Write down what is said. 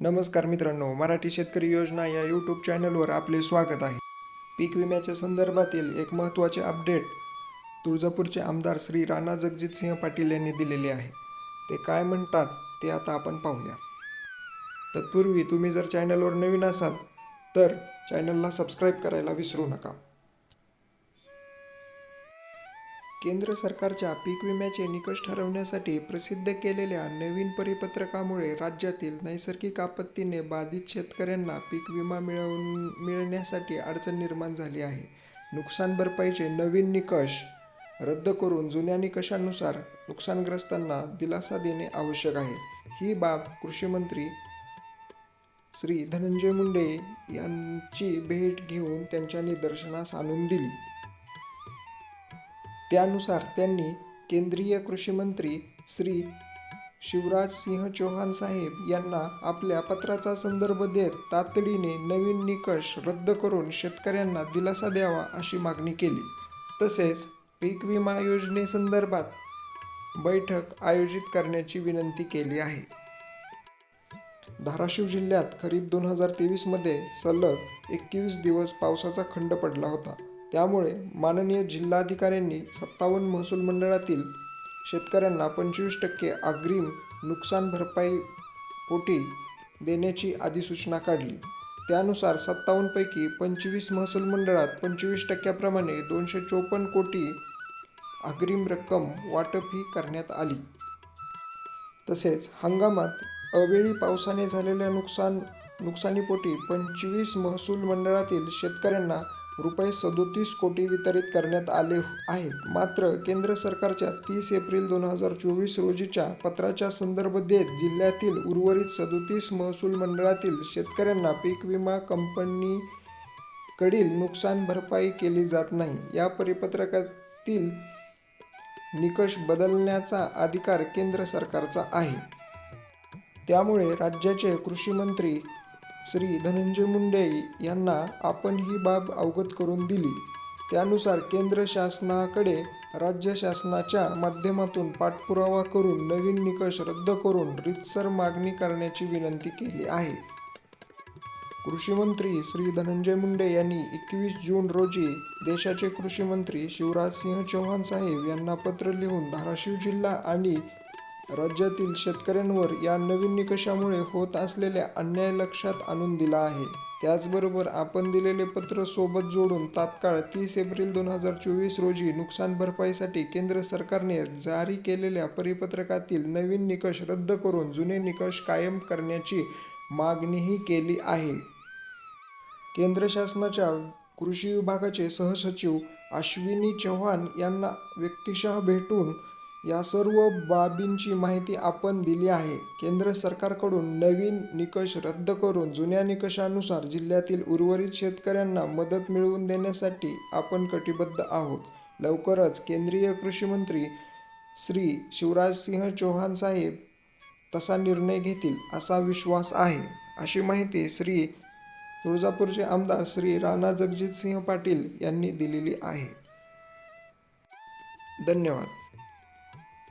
नमस्कार मित्रांनो मराठी शेतकरी योजना या यूट्यूब चॅनलवर आपले स्वागत आहे. पीक विम्याच्या संदर्भातील एक महत्त्वाचे अपडेट तुळजापूरचे आमदार श्री राणा जगजितसिंह पाटील यांनी दिलेले आहे. ते काय म्हणतात ते आता आपण पाहूया. तत्पूर्वी तुम्ही जर चॅनलवर नवीन असाल तर चॅनलला सबस्क्राईब करायला विसरू नका. केंद्र सरकारच्या पीक विम्याचे निकष ठरवण्यासाठी प्रसिद्ध केलेल्या नवीन परिपत्रकामुळे राज्यातील नैसर्गिक आपत्तीने बाधित शेतकऱ्यांना पीक विमा मिळवून मिळण्यासाठी अडचण निर्माण झाली आहे. नुकसान भरपाईचे नवीन निकष रद्द करून जुन्या निकषानुसार नुकसानग्रस्तांना दिलासा देणे आवश्यक आहे. ही बाब कृषीमंत्री श्री धनंजय मुंडे यांची भेट घेऊन त्यांच्या निदर्शनास आणून दिली. त्यानुसार त्यांनी केंद्रीय कृषीमंत्री श्री शिवराज सिंह चौहान साहेब यांना आपल्या पत्राचा संदर्भ देत तातडीने नवीन निकष रद्द करून शेतकऱ्यांना दिलासा द्यावा अशी मागणी केली. तसेच पीक विमा योजनेसंदर्भात बैठक आयोजित करण्याची विनंती केली आहे. धाराशिव जिल्ह्यात खरीप दोन हजार तेवीसमध्ये सलग एकवीस दिवस पावसाचा खंड पडला होता. त्यामुळे माननीय जिल्हाधिकाऱ्यांनी सत्तावन्न महसूल मंडळातील शेतकऱ्यांना पंचवीस टक्के अग्रिम नुकसान भरपाई पोटी देण्याची अधिसूचना काढली. त्यानुसार सत्तावन्नपैकी पंचवीस महसूल मंडळात पंचवीस टक्क्याप्रमाणे दोनशे चोपन्न कोटी अग्रिम रक्कम वाटप ही करण्यात आली. तसेच हंगामात अवेळी पावसाने झालेल्या नुकसान नुकसानीपोटी पंचवीस महसूल मंडळातील शेतकऱ्यांना रुपये सदोतीस कोटी वितरित करण्यात आले आहेत. मात्र केंद्र सरकारच्या तीस एप्रिल दोन हजार चोवीस रोजीच्या पत्राच्या संदर्भ देत जिल्ह्यातील उर्वरित सदोतीस महसूल मंडळातील शेतकऱ्यांना पीक विमा कंपनीकडील नुकसान भरपाई केली जात नाही. या परिपत्रकातील निकष बदलण्याचा अधिकार केंद्र सरकारचा आहे. त्यामुळे राज्याचे कृषी मंत्री श्री धनंजय मुंडे यांना आपण ही बाब अवगत करून दिली. त्यानुसार केंद्र शासनाकडे राज्य शासनाच्या माध्यमातून पाठपुरावा करून नवीन निकष रद्द करून रितसर मागणी करण्याची विनंती केली आहे. कृषीमंत्री श्री धनंजय मुंडे यांनी एकवीस जून रोजी देशाचे कृषीमंत्री शिवराज सिंह चौहान साहेब यांना पत्र लिहून धाराशिव जिल्हा आणि राज्यातील शेतकऱ्यांवर या नवीन निकषामुळे होत असलेल्या अन्याय लक्षात आणून दिला आहे. त्याचबरोबर आपण दिलेले पत्र सोबत जोडून तात्काळ तीस एप्रिल दोन हजार चोवीस रोजी नुकसान भरपाईसाठी केंद्र सरकारने जारी केलेल्या परिपत्रकातील नवीन निकष रद्द करून जुने निकष कायम करण्याची मागणीही केली आहे. केंद्र शासनाच्या कृषी विभागाचे सहसचिव अश्विनी चव्हाण यांना व्यक्तिशः भेटून या सर्व बाबींची माहिती आपण दिली आहे. केंद्र सरकारकडून नवीन निकष रद्द करून जुन्या निकषानुसार जिल्ह्यातील उर्वरित शेतकऱ्यांना मदत मिळवून देण्यासाठी आपण कटिबद्ध आहोत. लवकरच केंद्रीय कृषीमंत्री श्री श्री शिवराजसिंह चौहान साहेब तसा निर्णय घेतील असा विश्वास आहे. अशी माहिती श्री तुळजापूरचे आमदार श्री राणा जगजितसिंह पाटील यांनी दिलेली आहे. धन्यवाद.